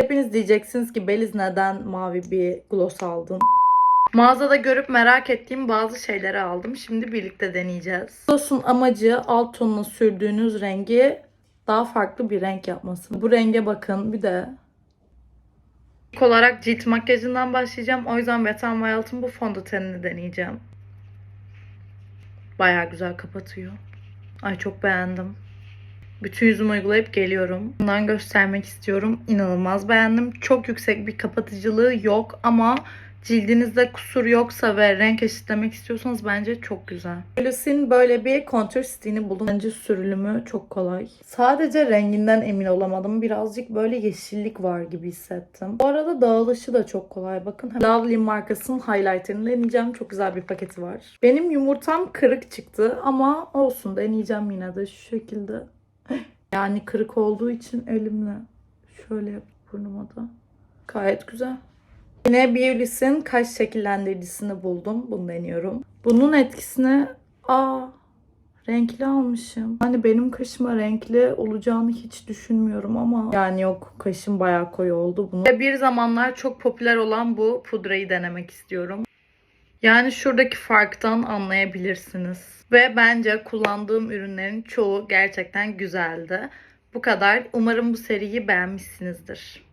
Hepiniz diyeceksiniz ki Beliz neden mavi bir gloss aldın? Mağazada görüp merak ettiğim bazı şeyleri aldım. Şimdi birlikte deneyeceğiz. Gloss'un amacı alt tonuna sürdüğünüz rengi daha farklı bir renk yapması. Bu renge bakın bir de İlk olarak cilt makyajından başlayacağım. O yüzden Wet n Wild'ın bu fondötenini deneyeceğim. Bayağı güzel kapatıyor. Ay çok beğendim. Bütün yüzümü uygulayıp geliyorum. Bundan göstermek istiyorum. İnanılmaz beğendim. Çok yüksek bir kapatıcılığı yok ama cildinizde kusur yoksa ve renk eşitlemek istiyorsanız bence çok güzel. Lucy'nin böyle bir kontür stiğini buldum. Bence sürülümü çok kolay. Sadece renginden emin olamadım. Birazcık böyle yeşillik var gibi hissettim. Bu arada dağılışı da çok kolay. Bakın Lovely markasının highlighterını deneyeceğim. Çok güzel bir paketi var. Benim yumurtam kırık çıktı ama olsun deneyeceğim yine de şu şekilde. Yani kırık olduğu için elimle şöyle yap burnuma da. Gayet güzel. Yine Beulis'in kaş şekillendiricisini buldum. Bunu deniyorum. Bunun etkisini aa renkli almışım. Hani benim kaşıma renkli olacağını hiç düşünmüyorum ama yani yok kaşım bayağı koyu oldu bunu. Bir zamanlar çok popüler olan bu pudrayı denemek istiyorum. Yani şuradaki farktan anlayabilirsiniz. Ve bence kullandığım ürünlerin çoğu gerçekten güzeldi. Bu kadar. Umarım bu seriyi beğenmişsinizdir.